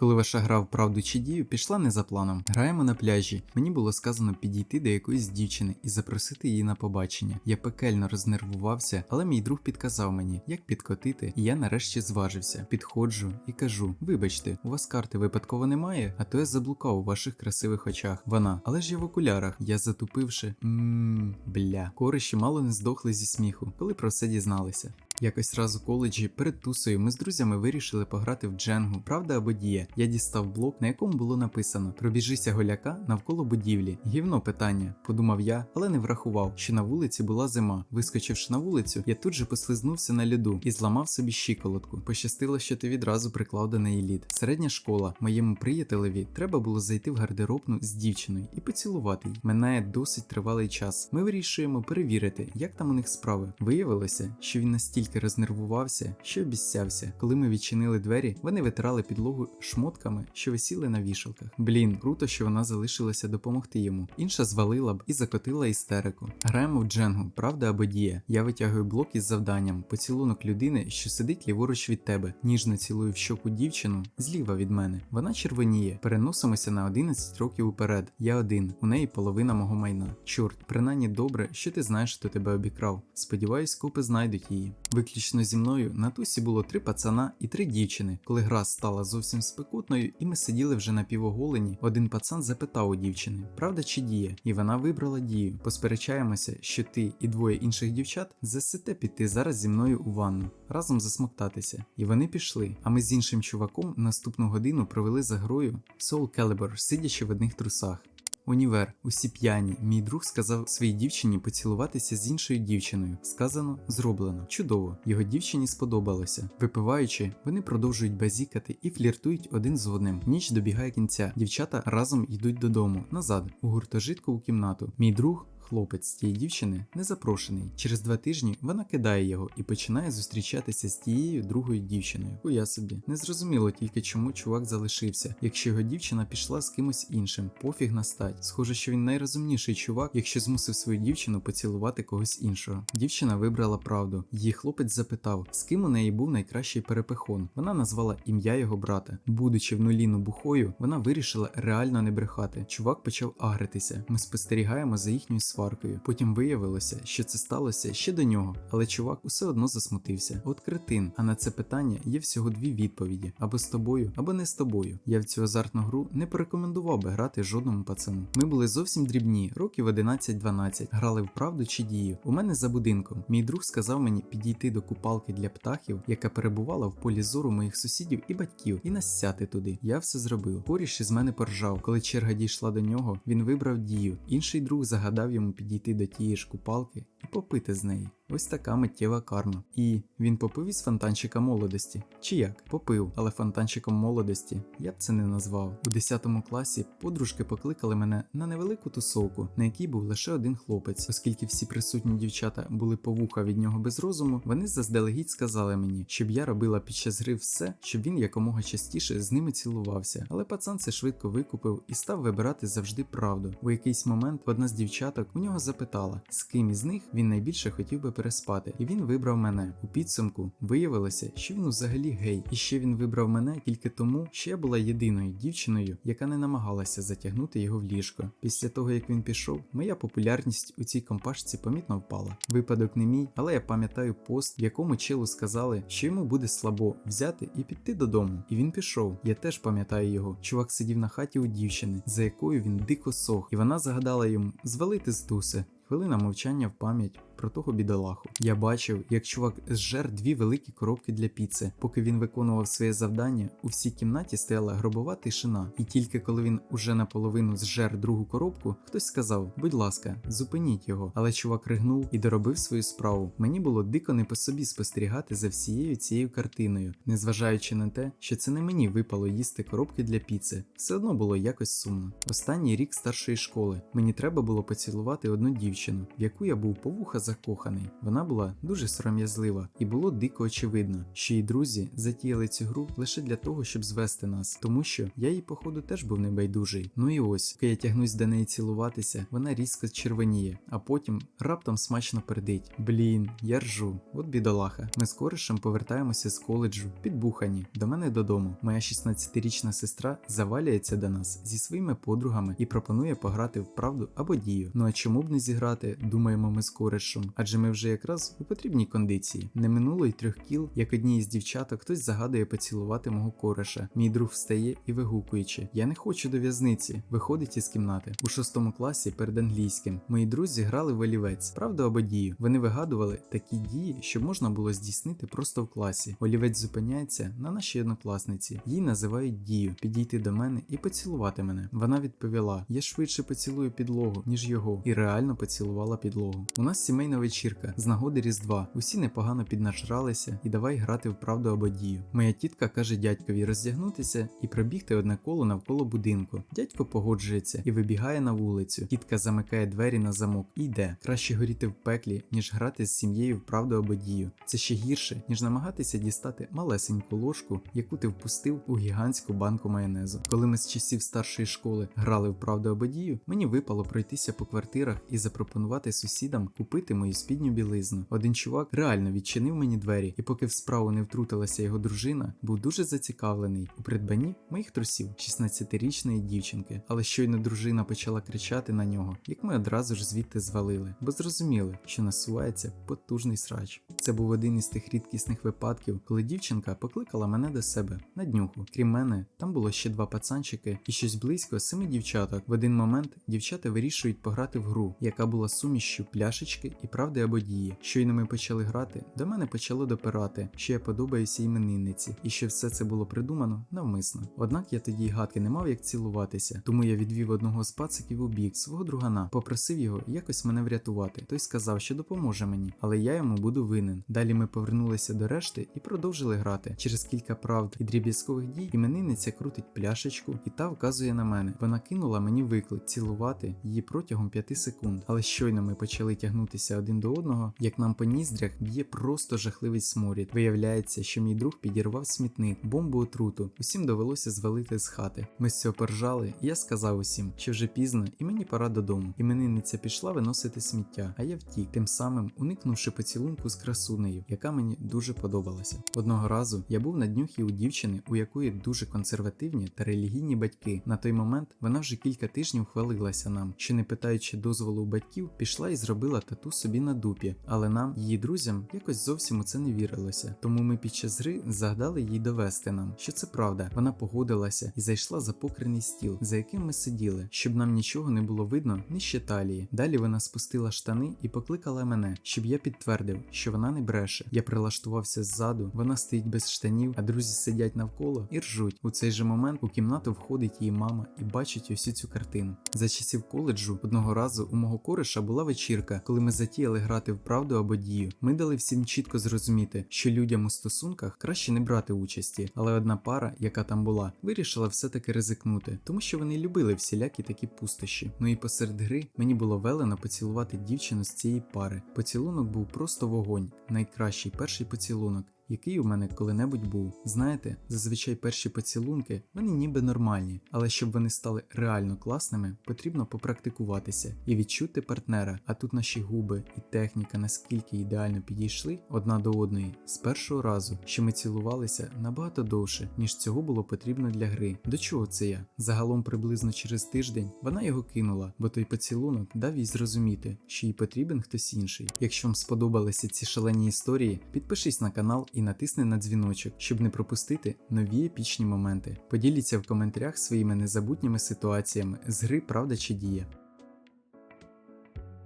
Коли ваша гра в правду чи дію пішла не за планом, граємо на пляжі. Мені було сказано підійти до якоїсь дівчини і запросити її на побачення. Я пекельно рознервувався, але мій друг підказав мені, як підкотити, і я нарешті зважився. Підходжу і кажу: вибачте, у вас карти випадково немає, а то я заблукав у ваших красивих очах. Вона, але ж я в окулярах. Я затупивши. Ммм, бля. Кориші мало не здохли зі сміху, коли про це дізналися. Якось раз у коледжі перед тусою ми з друзями вирішили пограти в дженгу, правда або дія. Я дістав блок, на якому було написано Пробіжися голяка навколо будівлі. Гівно питання, подумав я, але не врахував, що на вулиці була зима. Вискочивши на вулицю, я тут же послизнувся на льоду і зламав собі щиколотку. Пощастило, що ти відразу приклав до неї лід. Середня школа, моєму приятелеві треба було зайти в гардеробну з дівчиною і поцілувати її. Минає досить тривалий час. Ми вирішуємо перевірити, як там у них справи. Виявилося, що він настільки рознервувався, що обіцявся. Коли ми відчинили двері, вони витирали підлогу шмотками, що висіли на вішалках. Блін, круто, що вона залишилася допомогти йому. Інша звалила б і закотила істерику. Граємо в дженгу, правда або дія. Я витягую блок із завданням, поцілунок людини, що сидить ліворуч від тебе. Ніжно цілую в щоку дівчину зліва від мене. Вона червоніє. Переносимося на 11 років уперед. Я один, у неї половина мого майна. Чорт, принаймні добре, що ти знаєш, хто тебе обікрав. Сподіваюсь, копи знайдуть її. Виключно зі мною на тусі було три пацана і три дівчини. Коли гра стала зовсім спекутною, і ми сиділи вже напівоголені, один пацан запитав у дівчини, правда чи діє? І вона вибрала дію. Посперечаємося, що ти і двоє інших дівчат засите піти зараз зі мною у ванну, разом засмоктатися. І вони пішли. А ми з іншим чуваком наступну годину провели за грою Soul Calibur, сидячи в одних трусах. Універ, усі п'яні. Мій друг сказав своїй дівчині поцілуватися з іншою дівчиною. Сказано, зроблено. Чудово. Його дівчині сподобалося. Випиваючи, вони продовжують базікати і фліртують один з одним. Ніч добігає кінця. Дівчата разом йдуть додому, назад, у гуртожитку у кімнату. Мій друг. Хлопець цієї дівчини не запрошений. Через два тижні вона кидає його і починає зустрічатися з тією другою дівчиною. Уя собі. Не зрозуміло тільки чому чувак залишився, якщо його дівчина пішла з кимось іншим. Пофіг на стать. Схоже, що він найрозумніший чувак, якщо змусив свою дівчину поцілувати когось іншого. Дівчина вибрала правду. Її хлопець запитав, з ким у неї був найкращий перепихон. Вона назвала ім'я його брата. Будучи в нуліну бухою, вона вирішила реально не брехати. Чувак почав агритися. Ми спостерігаємо за їхньою сваркою. Потім виявилося, що це сталося ще до нього, але чувак усе одно засмутився. От кретин. А на це питання є всього дві відповіді: або з тобою, або не з тобою. Я в цю азартну гру не порекомендував би грати жодному пацану. Ми були зовсім дрібні, років 11-12, грали в правду чи дію. У мене за будинком. Мій друг сказав мені підійти до купалки для птахів, яка перебувала в полі зору моїх сусідів і батьків, і насяти туди. Я все зробив. Коріш із мене поржав. Коли черга дійшла до нього, він вибрав дію. Інший друг загадав йому підійти до тієї ж купалки і попити з неї. Ось така миттєва карма. І він попив із фонтанчика молодості. Чи як? Попив, але фонтанчиком молодості я б це не назвав. У 10 класі подружки покликали мене на невелику тусовку, на якій був лише один хлопець. Оскільки всі присутні дівчата були по вуха від нього без розуму, вони заздалегідь сказали мені, щоб я робила під час гри все, щоб він якомога частіше з ними цілувався. Але пацан це швидко викупив і став вибирати завжди правду. У якийсь момент одна з дівчаток у нього запитала, з ким із них він найбільше хотів би переспати, і він вибрав мене. У підсумку виявилося, що він взагалі гей, і ще він вибрав мене тільки тому, що я була єдиною дівчиною, яка не намагалася затягнути його в ліжко. Після того як він пішов, моя популярність у цій компашці помітно впала. Випадок не мій, але я пам'ятаю пост, в якому челу сказали, що йому буде слабо взяти і піти додому. І він пішов. Я теж пам'ятаю його. Чувак сидів на хаті у дівчини, за якою він дико сох, і вона загадала йому звалити з туси. Хвилина мовчання в пам'ять про того бідолаху. Я бачив, як чувак зжер дві великі коробки для піци. Поки він виконував своє завдання, у всій кімнаті стояла гробова тишина, і тільки коли він уже наполовину зжер другу коробку, хтось сказав: будь ласка, зупиніть його. Але чувак ригнув і доробив свою справу. Мені було дико не по собі спостерігати за всією цією картиною, незважаючи на те, що це не мені випало їсти коробки для піци. Все одно було якось сумно. Останній рік старшої школи мені треба було поцілувати одну дівчину, в яку я був по вуха закоханий. Вона була дуже сором'язлива, і було дико очевидно, що її друзі затіяли цю гру лише для того, щоб звести нас, тому що я їй, походу, теж був небайдужий. Ну і ось, коли я тягнусь до неї цілуватися, вона різко червоніє, а потім раптом смачно пердить. Блін, я ржу, от бідолаха. Ми з коришем повертаємося з коледжу, підбухані, до мене додому. Моя 16-річна сестра завалюється до нас зі своїми подругами і пропонує пограти в правду або дію. Ну а чому б не зіграти, думаємо ми з коришем, адже ми вже якраз у потрібній кондиції. Не минуло й трьох кіл, як одній із дівчаток хтось загадує поцілувати мого кореша. Мій друг встає і вигукуючи: Я не хочу до в'язниці. Виходить із кімнати. У шостому класі перед англійським мої друзі грали в олівець, правду або дію. Вони вигадували такі дії, що можна було здійснити просто в класі. Олівець зупиняється на нашій однокласниці. Її називають дію, підійти до мене і поцілувати мене. Вона відповіла: Я швидше поцілую підлогу, ніж його, і реально поцілувала підлогу. У нас сімейна вечірка з нагоди Різдва. Усі непогано піднажралися і давай грати в правду або дію. Моя тітка каже дядькові роздягнутися і пробігти одне коло навколо будинку. Дядько погоджується і вибігає на вулицю. Тітка замикає двері на замок і йде. Краще горіти в пеклі, ніж грати з сім'єю в правду або дію. Це ще гірше, ніж намагатися дістати малесеньку ложку, яку ти впустив у гігантську банку майонезу. Коли ми з часів старшої школи грали в правду або дію, мені випало пройтися по квартирах і запропонувати сусідам купити мою спідню білизну. Один чувак реально відчинив мені двері, і поки в справу не втрутилася його дружина, був дуже зацікавлений у придбанні моїх трусів 16-річної дівчинки. Але щойно дружина почала кричати на нього, як ми одразу ж звідти звалили, бо зрозуміли, що насувається потужний срач. Це був один із тих рідкісних випадків, коли дівчинка покликала мене до себе на днюху. Крім мене, там було ще два пацанчики і щось близько семи дівчаток. В один момент дівчата вирішують пограти в гру, яка була сумішчю пляшечки і правди або дії. Щойно ми почали грати, до мене почало допирати, що я подобаюся іменинниці, і що все це було придумано навмисно. Однак я тоді й гадки не мав як цілуватися, тому я відвів одного з пациків у бік свого другана, попросив його якось мене врятувати. Той сказав, що допоможе мені, але я йому буду винен. Далі ми повернулися до решти і продовжили грати. Через кілька правд і дріб'язкових дій іменинниця крутить пляшечку, і та вказує на мене. Вона кинула мені виклик цілувати її протягом 5 секунд. Але щойно ми почали тягнутися один до одного, як нам по ніздрях б'є просто жахливий сморід. Виявляється, що мій друг підірвав смітник, бомбу отруту. Усім довелося звалити з хати. Ми з цього поржали, і я сказав усім, що вже пізно, і мені пора додому. Іменинниця пішла виносити сміття, а я втік, тим самим уникнувши поцілунку з красунею, яка мені дуже подобалася. Одного разу я був на днюхі у дівчини, у якої дуже консервативні та релігійні батьки. На той момент вона вже кілька тижнів хвалилася нам, що не питаючи дозволу у батьків, пішла і зробила тату собі на дупі, але нам, її друзям, якось зовсім у це не вірилося. Тому ми під час гри загадали їй довести нам, що це правда. Вона погодилася і зайшла за покрений стіл, за яким ми сиділи, щоб нам нічого не було видно нижче талії. Далі вона спустила штани і покликала мене, щоб я підтвердив, що вона не бреше. Я прилаштувався ззаду, вона стоїть без штанів, а друзі сидять навколо і ржуть. У цей же момент у кімнату входить її мама і бачить усю цю картину. За часів коледжу одного разу у мого кореша була вечірка, коли ми затіяли грати в правду або дію. Ми дали всім чітко зрозуміти, що людям у стосунках краще не брати участі, але одна пара, яка там була, вирішила все-таки ризикнути, тому що вони любили всілякі такі пустощі. Ну і посеред гри мені було велено поцілувати дівчину з цієї пари. Поцілунок був просто вогонь, найкращий перший поцілунок. Який у мене коли-небудь був. Знаєте, зазвичай перші поцілунки, вони ніби нормальні, але щоб вони стали реально класними, потрібно попрактикуватися і відчути партнера. А тут наші губи і техніка наскільки ідеально підійшли одна до одної з першого разу, що ми цілувалися набагато довше, ніж цього було потрібно для гри. До чого це я? Загалом приблизно через тиждень вона його кинула, бо той поцілунок дав їй зрозуміти, що їй потрібен хтось інший. Якщо вам сподобалися ці шалені історії, підпишись на канал і натисни на дзвіночок, щоб не пропустити нові епічні моменти. Поділіться в коментарях своїми незабутніми ситуаціями з гри Правда чи Дія.